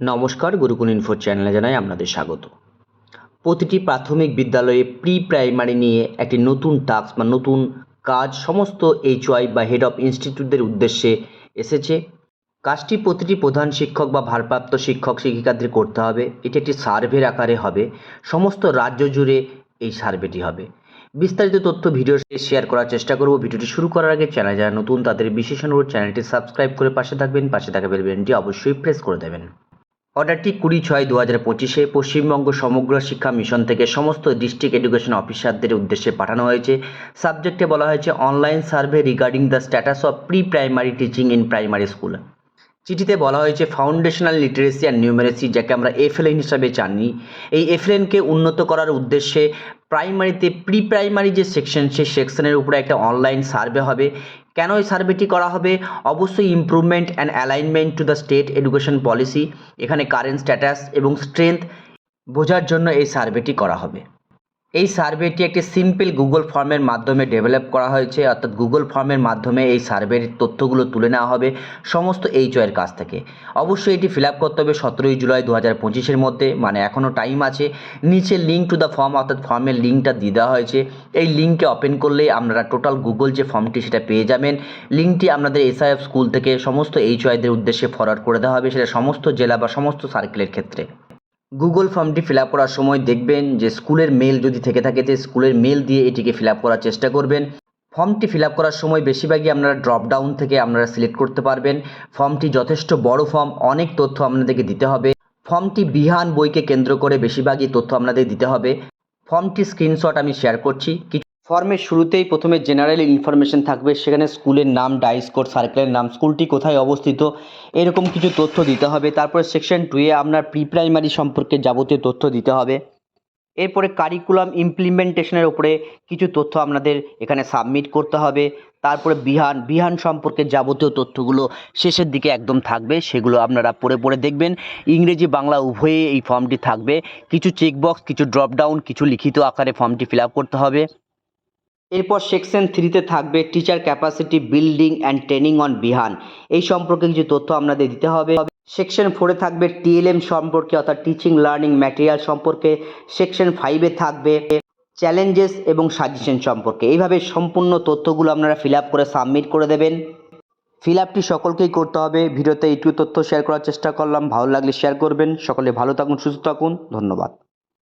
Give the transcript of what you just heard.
নমস্কার, গুরুকুল ইনফো চ্যানেলে জানাই আপনাদের স্বাগত। প্রতিটি প্রাথমিক বিদ্যালয়ে প্রি প্রাইমারি নিয়ে একটি নতুন টাস্ক বা নতুন কাজ সমস্ত এইচওয়াই বা হেড অফ ইনস্টিটিউটদের উদ্দেশ্যে এসেছে। কাজটি প্রতিটি প্রধান শিক্ষক বা ভারপ্রাপ্ত শিক্ষক শিক্ষিকাদের করতে হবে। এটি একটি সার্ভের আকারে হবে। সমস্ত রাজ্য জুড়ে এই সার্ভেটি হবে। বিস্তারিত তথ্য ভিডিও শেয়ার করার চেষ্টা করব। ভিডিওটি শুরু করার আগে চ্যানেল যারা নতুন, তাদের বিশেষ অনুরোধ চ্যানেলটি সাবস্ক্রাইব করে পাশে থাকবেন। পাশে থাকা বেল বাটনটি অবশ্যই প্রেস করে দেবেন। অর্ডারটি কুড়ি ছয় দু হাজার পঁচিশে পশ্চিমবঙ্গ সমগ্র শিক্ষা মিশন থেকে সমস্ত ডিস্ট্রিক্ট এডুকেশন অফিসারদের উদ্দেশ্যে পাঠানো হয়েছে। সাবজেক্টে বলা হয়েছে, online survey regarding the status of pre primary teaching in primary school. চিঠিতে বলা হয়েছে, ফাউন্ডেশনাল লিটারেসি অ্যান্ড নিউমারেসি, যাকে আমরা এফএলএন হিসাবে জানি, এই এফএলএনকে উন্নত করার উদ্দেশ্যে প্রাইমারিতে প্রি প্রাইমারি যে সেকশন, সেই সেকশনের উপরে একটা অনলাইন সার্ভে হবে। কেন এই সার্ভেটি করা হবে? অবশ্যই improvement and alignment to the state education policy এখানে কারেন্ট স্ট্যাটাস এবং স্ট্রেংথ বোঝার জন্য এই সার্ভেটি করা হবে। এই সার্ভেটি একটি সিম্পল গুগল ফর্মের মাধ্যমে ডেভেলপ করা হয়েছে, অর্থাৎ গুগল ফর্মের মাধ্যমে এই সার্ভের তথ্যগুলো তুলে নেওয়া হবে সমস্ত এইচওয়ের কাছ থেকে। অবশ্যই এটি ফিল করতে হবে সতেরোই জুলাই দু হাজার পঁচিশের মধ্যে মানে এখনও টাইম আছে। নিচে লিঙ্ক টু দ্য ফর্ম অর্থাৎ ফর্মের লিঙ্কটা দিয়ে দেওয়া হয়েছে। এই লিঙ্ককে ওপেন করলেই আপনারা টোটাল গুগল যে ফর্মটি সেটা পেয়ে যাবেন। লিঙ্কটি আপনাদের এসআইএফ স্কুল থেকে সমস্ত এইচ এইচওয়াইদের উদ্দেশ্যে ফরওয়ার্ড করে দেওয়া হবে, সেটা সমস্ত জেলা বা সমস্ত সার্কেলের ক্ষেত্রে। গুগল ফর্মটি ফিল করার সময় দেখবেন যে স্কুলের মেল যদি থেকে থাকে যে স্কুলের মেল দিয়ে এটিকে ফিল করার চেষ্টা করবেন। ফর্মটি ফিল করার সময় বেশিরভাগই আপনারা ড্রপ ডাউন থেকে আপনারা সিলেক্ট করতে পারবেন। ফর্মটি যথেষ্ট বড় ফর্ম অনেক তথ্য আপনাদেরকে দিতে হবে। ফর্মটি বিহান বইকে কেন্দ্র করে বেশিরভাগই তথ্য আপনাদের দিতে হবে। ফর্মটি স্ক্রিনশট আমি শেয়ার করছি। ফর্মের শুরুতেই প্রথমে জেনারেল ইনফরমেশন থাকবে, সেখানে স্কুলের নাম ডাইস কোড সার্কেলের নাম স্কুলটি কোথায় অবস্থিত, এরকম কিছু তথ্য দিতে হবে। তারপরে সেকশন টুয়ে আপনার প্রি প্রাইমারি সম্পর্কে যাবতীয় তথ্য দিতে হবে। এরপরে কারিকুলাম ইমপ্লিমেন্টেশনের উপরে কিছু তথ্য আপনাদের এখানে সাবমিট করতে হবে। তারপরে বিহান বিহান সম্পর্কে যাবতীয় তথ্যগুলো শেষের দিকে একদম থাকবে, সেগুলো আপনারা পড়ে পড়ে দেখবেন। ইংরেজি, বাংলা উভয়ে এই ফর্মটি থাকবে। কিছু চেকবক্স কিছু ড্রপডাউন কিছু লিখিত আকারে ফর্মটি ফিল করতে হবে। এরপর সেকশন থ্রিতে থাকবে teacher capacity building and training on Bihan এই সম্পর্কে কিছু তথ্য আপনাদের দিতে হবে। সেকশন ফোরে থাকবে টিএলএম সম্পর্কে অর্থাৎ টিচিং লার্নিং ম্যাটেরিয়াল সম্পর্কে। সেকশন ফাইভে থাকবে চ্যালেঞ্জেস এবং সাজেশন সম্পর্কে। এইভাবে সম্পূর্ণ তথ্যগুলো আপনারা ফিল করে সাবমিট করে দেবেন। ফিল আপটি সকলকেই করতে হবে। ভিডিওতে এইটুকু তথ্য শেয়ার করার চেষ্টা করলাম। ভালো লাগলে শেয়ার করবেন। সকলে ভালো থাকুন, সুস্থ থাকুন। ধন্যবাদ।